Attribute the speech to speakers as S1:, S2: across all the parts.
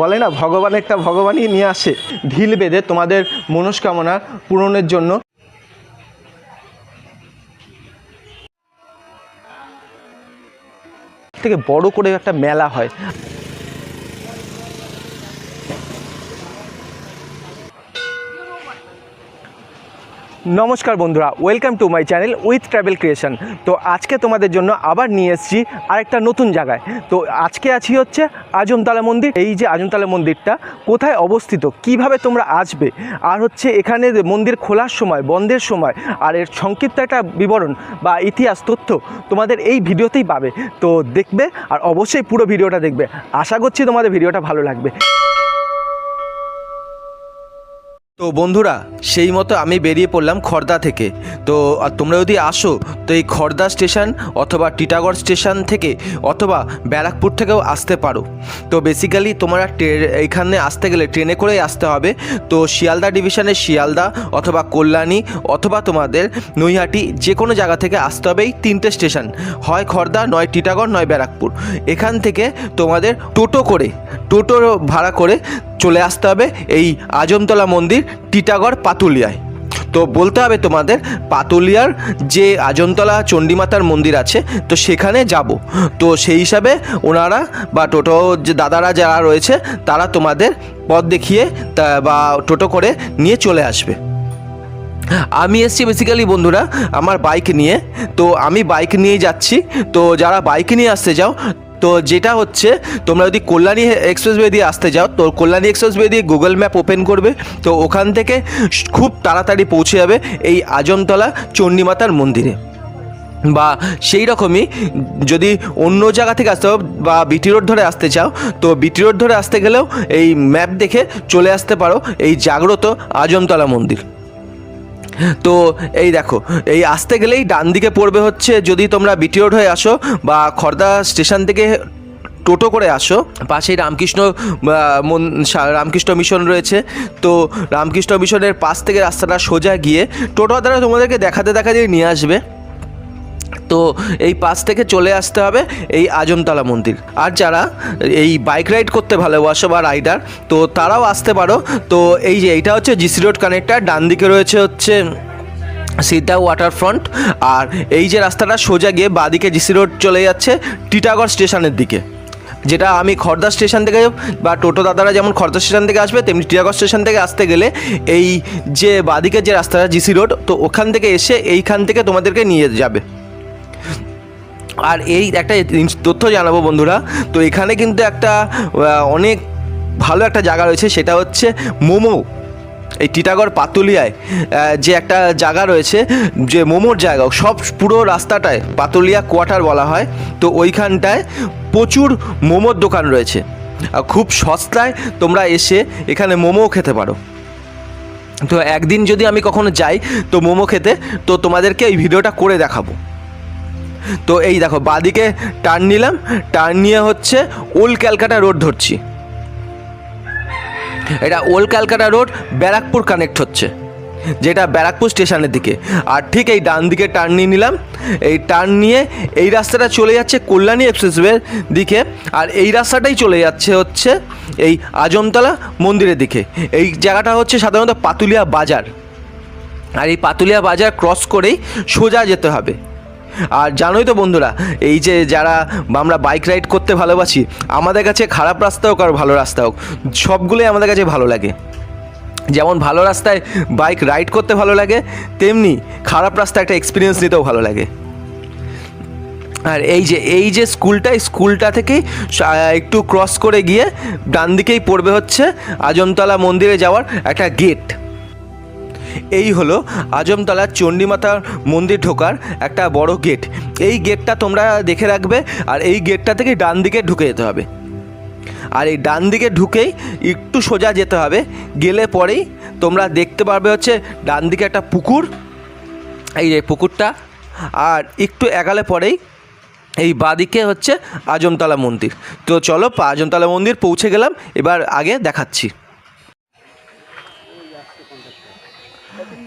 S1: বলে না, ভগবান একটা ভগবানই নিয়ে আসে। ঢিল বেঁধে তোমাদের মনস্কামনা পূরণের জন্য। থেকে বড় করে একটা মেলা হয়। নমস্কার বন্ধুরা welcome to my channel with travel creation তো আজকে তোমাদের জন্য আবার নিয়ে এসেছি আরেকটা নতুন জায়গায়। তো আজকে আছি হচ্ছে আজমতলা মন্দির। এই যে আজমতলা মন্দিরটা কোথায় অবস্থিত? কীভাবে তোমরা আসবে? আর হচ্ছে এখানে মন্দির খোলার সময়, বন্ধের সময়, আর এর সংক্ষিপ্ত একটা বিবরণ বা ইতিহাস তথ্য তোমাদের এই ভিডিওতেই পাবে। তো দেখবে আর অবশ্যই পুরো ভিডিওটা দেখবে। আশা করছি তোমাদের ভিডিওটা ভালো লাগবে। তো বন্ধুরা, সেই মতো আমি বেরিয়ে পড়লাম খর্দা থেকে। তো তোমরা যদি আসো, তো এই খর্দা স্টেশন অথবা টিটাগড় স্টেশন থেকে অথবা ব্যারাকপুর থেকেও আসতে পারো। তো বেসিক্যালি তোমরা এইখানে আসতে গেলে ট্রেনে করেই আসতে হবে। তো শিয়ালদা ডিভিশনের শিয়ালদা অথবা কল্যাণী অথবা তোমাদের নৈহাটি যে কোনো জায়গা থেকে আসতে হবে এই তিনটে স্টেশন। হয় খর্দা, নয় টিটাগড়, নয় ব্যারাকপুর। এখান থেকে তোমাদের টোটো করে, টোটো ভাড়া করে চলে আসতে হবে এই আজমতলা মন্দির টিটাগড় পাতুলিয়ায়। তো বলতে হবে তোমাদের, পাতুলিয়ার যে আজমতলা চণ্ডীমাতার মন্দির আছে, তো সেখানে যাব। তো সেই হিসাবে ওনারা বা টোটো যে দাদারা যারা রয়েছে, তারা তোমাদের পথ দেখিয়ে বা টোটো করে নিয়ে চলে আসবে। আমি এসছি বেসিক্যালি বন্ধুরা, আমার বাইক নিয়ে। তো আমি বাইক নিয়ে যাচ্ছি। তো যারা বাইক নিয়ে আসতে যাও তো যেটা হচ্ছে, তোমরা যদি কল্যাণী এক্সপ্রেসওয়ে দিয়ে আসতে যাও, তো কল্যাণী এক্সপ্রেসওয়ে দিয়ে গুগল ম্যাপ ওপেন করবে, তো ওখান থেকে খুব তাড়াতাড়ি পৌঁছে যাবে এই আজমতলা চণ্ডীমাতার মন্দিরে। বা সেই রকমই যদি অন্য জায়গা থেকে আসতে বা বিটি রোড ধরে আসতে চাও, তো বিটি রোড ধরে আসতে গেলেও এই ম্যাপ দেখে চলে আসতে পারো এই জাগ্রত আজমতলা মন্দির। তো এই দেখো, এই আসতে গেলেই ডান দিকে পড়বে হচ্ছে যদি তোমরা বিটি রোড হয়ে আসো বা খর্দা স্টেশন থেকে টোটো করে আসো, পাশেই রামকৃষ্ণ রামকৃষ্ণ মিশন রয়েছে। তো রামকৃষ্ণ মিশনের পাশ থেকে রাস্তাটা সোজা গিয়ে টোটো দ্বারা তোমাদেরকে দেখাতে দেখাতে নিয়ে আসবে। তো এই পাশ থেকে চলে আসতে হবে এই আজমতলা মন্দির। আর যারা এই বাইক রাইড করতে ভালোবাসো বা রাইডার তো তারাও আসতে পারো। তো এই যে এইটা হচ্ছে জিসি রোড কানেক্টার ডান দিকে রয়েছে হচ্ছে সিদ্ধা ওয়াটার ফ্রন্ট আর এই যে রাস্তাটা সোজা গিয়ে বাদিকে জিসি রোড চলে যাচ্ছে টিটাগড় স্টেশনের দিকে। যেটা আমি খর্দা স্টেশন থেকে বা টোটো দাদারা যেমন খর্দা স্টেশন থেকে আসবে, তেমনি টিটাগড় স্টেশন থেকে আসতে গেলে এই যে বাদিকে যে রাস্তাটা জিসি রোড তো ওখান থেকে এসে এইখান থেকে তোমাদেরকে নিয়ে যাবে। আর এই একটা তথ্য জানাব বন্ধুরা। তো এখানে কিন্তু একটা অনেক ভালো একটা জায়গা রয়েছে, সেটা হচ্ছে মোমো। এই টিটাগড় পাতুলিয়ায় যে একটা জায়গা রয়েছে, যে মোমোর জায়গা, সব পুরো রাস্তাটায়, পাতুলিয়া কোয়ার্টার বলা হয়, তো ওইখানটায় প্রচুর মোমোর দোকান রয়েছে। খুব সস্তায় তোমরা এসে এখানে মোমোও খেতে পারো। তো একদিন যদি আমি কখনো যাই, তো মোমো খেতে, তো তোমাদেরকে এই ভিডিওটা করে দেখাবো। তো এই দেখো, বাদিকে টার্ন নিলাম টার্ন নিয়ে হচ্ছে ওল্ড ক্যালকাটা রোড ধরছি। এটা old Calcutta road Barrackpore connect হচ্ছে, যেটা ব্যারাকপুর স্টেশনের দিকে। আর ঠিক এই ডান দিকে টার্ন নিয়ে নিলাম, এই টার্ন নিয়ে এই রাস্তাটা চলে যাচ্ছে কল্যাণী এক্সপ্রেসওয়ের দিকে, আর এই রাস্তাটাই চলে যাচ্ছে হচ্ছে এই আজমতলা মন্দিরের দিকে। এই জায়গাটা হচ্ছে সাধারণত পাতুলিয়া বাজার। আর এই পাতুলিয়া বাজার ক্রস করেই সোজা যেতে হবে। আর জানোই তো বন্ধুরা, এই যে যারা আমরা বাইক রাইড করতে ভালোবাসি, আমাদের কাছে খারাপ রাস্তা হোক আর ভালো রাস্তা হোক, সবগুলোই আমাদের কাছে ভালো লাগে। যেমন ভালো রাস্তায় বাইক রাইড করতে ভালো লাগে, তেমনি খারাপ রাস্তায় একটা এক্সপিরিয়েন্স নিতেও ভালো লাগে। আর এই যে এই যে স্কুলটা স্কুলটা থেকেই একটু ক্রস করে গিয়ে ডান দিকেই পড়বে হচ্ছে আজমতলা মন্দিরে যাওয়ার একটা গেট এই হলো আজমতলার চণ্ডীমাতার মন্দির ঢোকার একটা বড় গেট এই গেটটা তোমরা দেখে রাখবে আর এই গেটটা থেকে ডান দিকে ঢুকে যেতে হবে। আর এই ডান দিকে ঢুকেই একটু সোজা যেতে হবে। গেলে পরেই তোমরা দেখতে পারবে হচ্ছে ডান দিকে একটা পুকুর। এই যে পুকুরটা। আর একটু এগালে পরেই এই বাদিকে হচ্ছে আজমতলা মন্দির। তো চলো আজমতলা মন্দির পৌঁছে গেলাম। এবার আগে দেখাচ্ছি।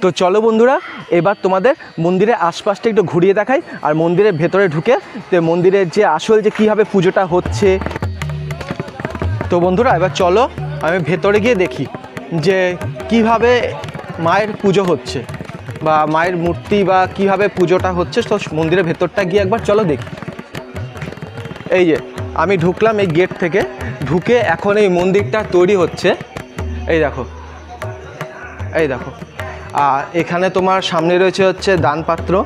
S1: তো চলো বন্ধুরা, এবার তোমাদের মন্দিরের আশপাশটা একটু ঘুরিয়ে দেখাই আর মন্দিরের ভেতরে ঢুকে তো মন্দিরের যে আসল যে কীভাবে পুজোটা হচ্ছে। তো বন্ধুরা, এবার চলো আমি ভেতরে গিয়ে দেখি যে কীভাবে মায়ের পুজো হচ্ছে বা মায়ের মূর্তি বা কীভাবে পুজোটা হচ্ছে। তো মন্দিরের ভেতরটা গিয়ে একবার চলো দেখি। এই যে, আমি ঢুকলাম এই গেট থেকে, ঢুকে এখন এই মন্দিরটা তৈরি হচ্ছে। এই দেখো এই দেখো। আর এখানে তোমার সামনে রয়েছে হচ্ছে দানপাত্র।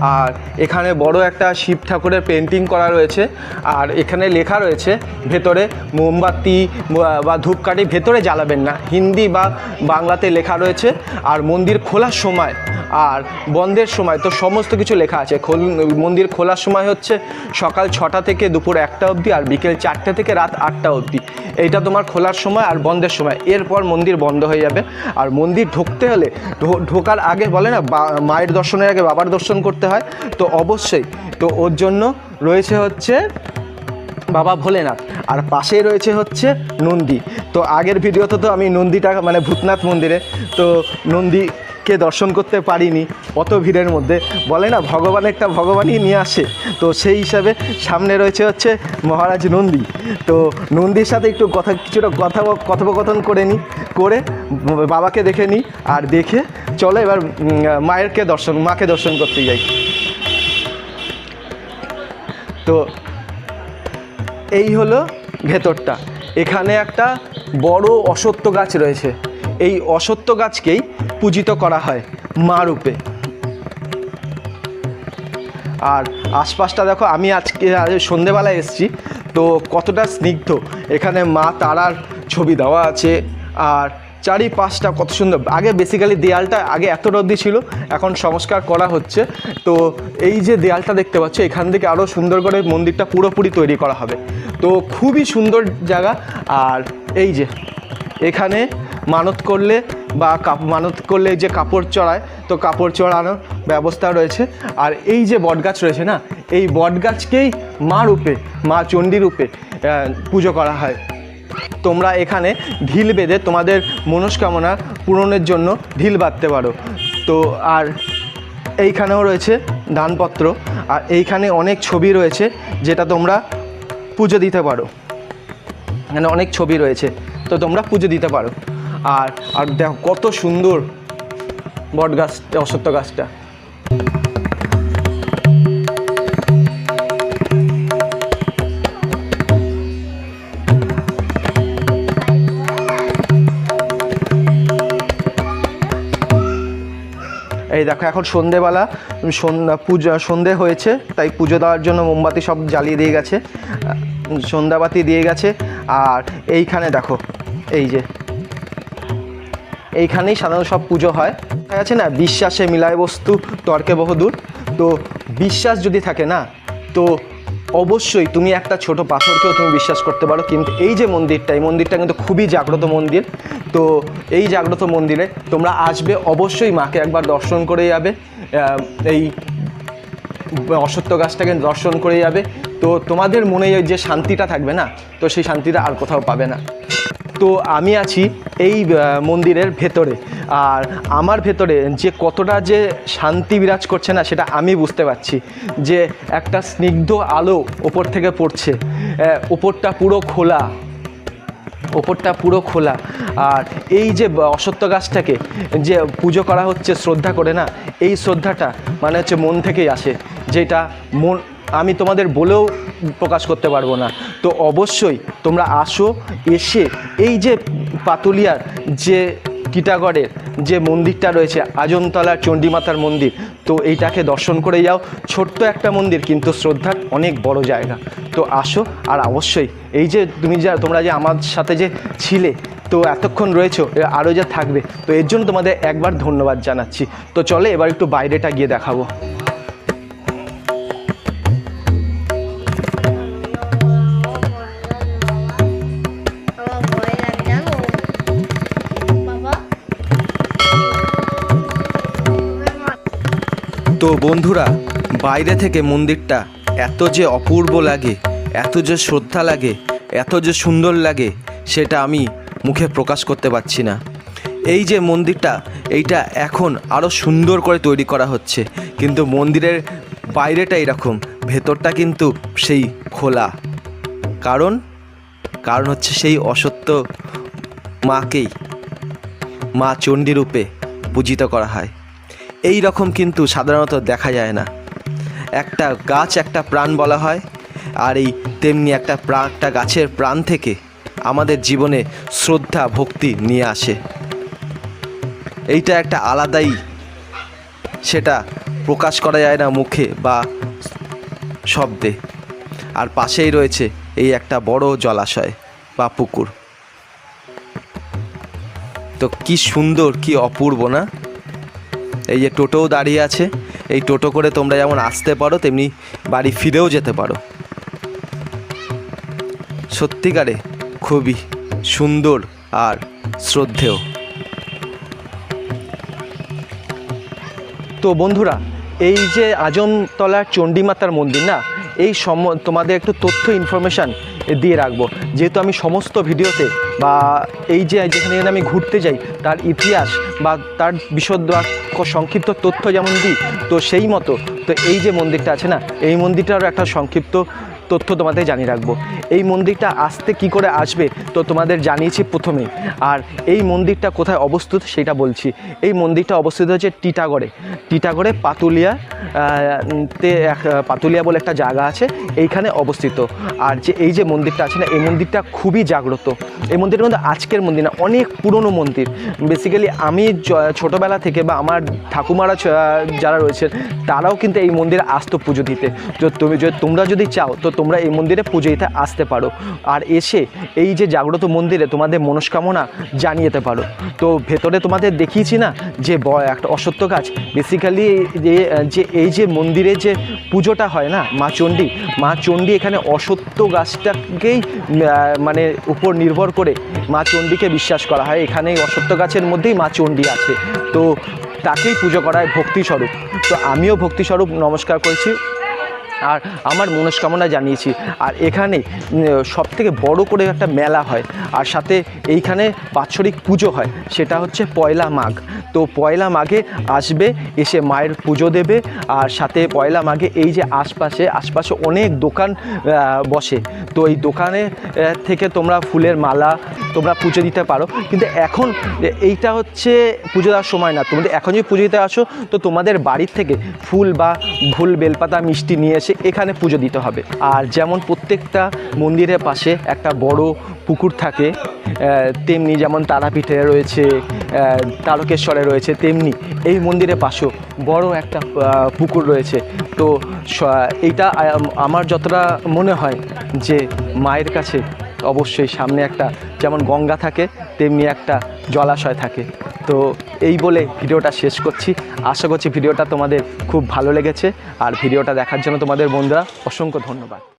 S1: আর এখানে বড় একটা শিব ঠাকুরের পেন্টিং করা রয়েছে। আর এখানে লেখা রয়েছে, ভেতরে মোমবাতি বা- ধূপকাঠি ভেতরে জ্বালাবেন না। হিন্দি বা বাংলাতে লেখা রয়েছে, আর মন্দির খোলার সময় আর বন্ধের সময়, তো সমস্ত কিছু লেখা আছে। খোল, মন্দির খোলার সময় হচ্ছে সকাল ছটা থেকে দুপুর একটা অবধি আর বিকেল চারটে থেকে রাত আটটা অবধি। এইটা তোমার খোলার সময় আর বন্ধের সময়। এরপর মন্দির বন্ধ হয়ে যাবে। আর মন্দির ঢুকতে হলে ঢোকার আগে বলে না মায়ের দর্শনের আগে বাবার দর্শন করতে হয়। তো অবশ্যই, তো ওর জন্য রয়েছে হচ্ছে বাবা ভোলেনাথ। আর পাশেই রয়েছে হচ্ছে নন্দী। তো আগের ভিডিওতে তো আমি নন্দীটা মানে ভূতনাথ মন্দিরে, তো নন্দীকে দর্শন করতে পারিনি অত ভিড়ের মধ্যে। বলে না, ভগবান একটা ভগবানই নিয়ে আসে। তো সেই হিসাবে সামনে রয়েছে হচ্ছে মহারাজ নন্দী। তো নন্দীর সাথে একটু কথা, কিছুটা কথা, কথোপকথন করে নিই করে বাবাকে দেখে নিই আর দেখে চলো এবার মায়েরকে দর্শন, মাকে দর্শন করতে যাই। তো এই হলো ভেতরটা। এখানে একটা বড় অসত্য গাছ রয়েছে। এই অসত্য গাছকেই পূজিত করা হয় মা রূপে। আর আশপাশটা দেখো, আমি আজকে আজ সন্ধেবেলায় এসেছি, তো কতটা স্নিগ্ধ। এখানে মা তারার ছবি দেওয়া আছে, আর চারিপাশটা কত সুন্দর। আগে বেসিক্যালি দেয়ালটা আগে এত রদ্দি ছিল, এখন সংস্কার করা হচ্ছে। তো এই যে দেয়ালটা দেখতে পাচ্ছ, এখান থেকে আরও সুন্দর করে মন্দিরটা পুরোপুরি তৈরি করা হবে। তো খুবই সুন্দর জায়গা, আর এই যে, এখানে মানত করলে বা মানত করলে যে কাপড় চড়ায়, তো কাপড় চড়ানোর ব্যবস্থা রয়েছে। আর এই যে বটগাছ রয়েছে না, এই বটগাছকেই মা রূপে, মা চণ্ডী রূপে পুজো করা হয়। তোমরা এখানে ঢিল বেঁধে তোমাদের মনস্কামনা পূরণের জন্য ঢিল বাঁধতে পারো। তো আর এইখানেও রয়েছে দানপত্র, আর এইখানে অনেক ছবি রয়েছে যেটা তোমরা পুজো দিতে পারো। এখানে অনেক ছবি রয়েছে, তো তোমরা পুজো দিতে পারো। আর আর দেখো কত সুন্দর বট গাছটা অসত্য গাছটা। এই দেখো, এখন সন্ধেবেলা পুজো, সন্ধে হয়েছে, তাই পুজো দেওয়ার জন্য মোমবাতি সব জ্বালিয়ে দিয়ে গেছে সন্ধ্যাবাতি দিয়ে গেছে, আর এইখানে দেখো, এই যে এইখানেই সাধারণত সব পুজো হয়। আছে না? বিশ্বাসে মিলায় বস্তু, তর্কে বহুদূর তো বিশ্বাস যদি থাকে না, তো অবশ্যই তুমি একটা ছোট পাথরকেও তুমি বিশ্বাস করতে পারো। কিন্তু এই যে মন্দিরটা, এই মন্দিরটা কিন্তু খুবই জাগ্রত মন্দির। তো এই জাগ্রত মন্দিরে তোমরা আসবে, অবশ্যই মাকে একবার দর্শন করে যাবে। এই অসত্য গাছটাকে দর্শন করে যাবে। তো তোমাদের মনে যে শান্তিটা থাকবে না, তো সেই শান্তিটা আর কোথাও পাবে না। তো আমি আছি এই মন্দিরের ভেতরে। আর আমার ভেতরে যে কতটা যে শান্তি বিরাজ করছে না, সেটা আমি বুঝতে পারছি। যে একটা স্নিগ্ধ আলো ওপর থেকে পড়ছে। ওপরটা পুরো খোলা। ওপরটা পুরো খোলা। আর এই যে অশ্বত্থ গাছটাকে যে পুজো করা হচ্ছে শ্রদ্ধা করে না, এই শ্রদ্ধাটা মানে হচ্ছে মন থেকেই আসে। যেটা মন, আমি তোমাদের বলেও প্রকাশ করতে পারব না। তো অবশ্যই তোমরা আসো, এসে এই যে পাতুলিয়ার যে টিটাগড়ের যে মন্দিরটা রয়েছে আজনতলার চণ্ডীমাতার মন্দির, তো এইটাকে দর্শন করে যাও। ছোট্ট একটা মন্দির, কিন্তু শ্রদ্ধার অনেক বড় জায়গা। তো আসো, আর অবশ্যই এই যে তুমি যা, তোমরা যে আমার সাথে যে ছিলে, তো এতক্ষণ রয়েছো আরও যা থাকবে, তো এর জন্য তোমাদের একবার ধন্যবাদ জানাচ্ছি। তো চলে এবার একটু বাইরেটা গিয়ে দেখাবো। তো বন্ধুরা, বাইরে থেকে মন্দিরটা এত যে অপূর্ব লাগে, এত যে শ্রদ্ধা লাগে, এত যে সুন্দর লাগে, সেটা আমি মুখে প্রকাশ করতে পারছি না। এই যে মন্দিরটা, এইটা এখন আরও সুন্দর করে তৈরি করা হচ্ছে। কিন্তু মন্দিরের বাইরেটা এরকম, ভেতরটা কিন্তু সেই খোলা। কারণ কারণ হচ্ছে সেই অসত্য মাকেই, মা চণ্ডী রূপে পূজিত করা হয়। এই রকম কিন্তু সাধারণত দেখা যায় না। একটা গাছ একটা প্রাণ বলা হয়, আর এই তেমনি একটা প্রা, একটা গাছের প্রাণ থেকে আমাদের জীবনে শ্রদ্ধা, ভক্তি নিয়ে আসে। এইটা একটা আলাদাই সেটা প্রকাশ করা যায় না মুখে বা শব্দে। আর পাশেই রয়েছে এই একটা বড় জলাশয় বা পুকুর। তো কি সুন্দর, কি অপূর্ব না? এই যে টোটোও দাঁড়িয়ে আছে। এই টোটো করে তোমরা যেমন আসতে পারো, তেমনি বাড়ি ফিরেও যেতে পারো। সত্যিকারে খুবই সুন্দর আর শ্রদ্ধেয়। তো বন্ধুরা, এই যে আজমতলার চণ্ডীমাতার মন্দির না, এই সম তোমাদের একটু তথ্য ইনফরমেশান দিয়ে রাখব। যেহেতু আমি সমস্ত ভিডিওতে বা এই যে যেখানে আমি ঘুরতে যাই, তার ইতিহাস বা তার বিশদ বাক্য সংক্ষিপ্ত তথ্য যেমন দিই, তো সেই মতো। তো এই যে মন্দিরটা আছে না, এই মন্দিরটারও একটা সংক্ষিপ্ত তথ্য তোমাদের জানিয়ে রাখব। এই মন্দিরটা আসতে কি করে আসবে তো তোমাদের জানিয়েছি প্রথমেই আর এই মন্দিরটা কোথায় অবস্থিত সেটা বলছি। এই মন্দিরটা অবস্থিত হচ্ছে টিটাগড়ে। টিটাগড়ে পাতুলিয়া তে এক পাতুলিয়া বলে একটা জায়গা আছে, এইখানে অবস্থিত। আর যে এই যে মন্দিরটা আছে না, এই মন্দিরটা খুবই জাগ্রত। এই মন্দিরের মধ্যে আজকের মন্দির না, অনেক পুরনো মন্দির। বেসিক্যালি আমি ছোটোবেলা থেকে বা আমার ঠাকুমারা যারা রয়েছেন, তারাও কিন্তু এই মন্দিরে আসতো পুজো দিতে। তো তুমি যদি, তোমরা যদি চাও, তো তোমরা এই মন্দিরে পুজো দিতে আসতে পারো। আর এসে এই যে জাগ্রত মন্দিরে তোমাদের মনস্কামনা জানিয়েতে পারো। তো ভেতরে তোমাদের দেখিয়েছি না যে একটা অসত্য গাছ বেসিক্যালি যে এই যে মন্দিরে যে পুজোটা হয় না, মা চণ্ডী মা চণ্ডী এখানে অসত্য গাছটাকেই মানে উপর নির্ভর করে মা চণ্ডীকে বিশ্বাস করা হয়। এখানে অসত্য গাছের মধ্যেই মা চণ্ডী আছে। তো তাকেই পুজো করা হয় ভক্তিস্বরূপ। তো আমিও ভক্তিস্বরূপ নমস্কার করছি। আর আমার মনস্কামনা জানিয়েছি। আর এখানে সব থেকে বড় করে একটা মেলা হয়। আর সাথে এইখানে বাৎসরিক পুজো হয়। সেটা হচ্ছে পয়লা মাঘ। তো পয়লা মাঘে আসবে, এসে মায়ের পুজো দেবে। আর সাথে পয়লা মাঘে এই যে আশপাশে আশপাশে অনেক দোকান বসে। তো এই দোকানে থেকে তোমরা ফুলের মালা তোমরা পুজো দিতে পারো। কিন্তু এখন এইটা হচ্ছে পুজো দেওয়ার সময় না। তোমাদের এখন যদি পুজো দিতে আসো, তো তোমাদের বাড়ির থেকে ফুল বা ফুল বেলপাতা মিষ্টি নিয়ে এসে এখানে পুজো দিতে হবে। আর যেমন প্রত্যেকটা মন্দিরের পাশে একটা বড় পুকুর থাকে তেমনি যেমন তারাপীঠে রয়েছে তারকেশ্বরে রয়েছে, তেমনি এই মন্দিরের পাশেও বড় একটা পুকুর রয়েছে। তো এইটা আমার যতটা মনে হয় যে মায়ের কাছে অবশ্যই সামনে একটা যেমন গঙ্গা থাকে, তেমনি একটা জলাশয় থাকে। তো এই বলে ভিডিওটা শেষ করছি। আশা করছি ভিডিওটা তোমাদের খুব ভালো লেগেছে। আর ভিডিওটা দেখার জন্য তোমাদের বন্ধুরা অসংখ্য ধন্যবাদ।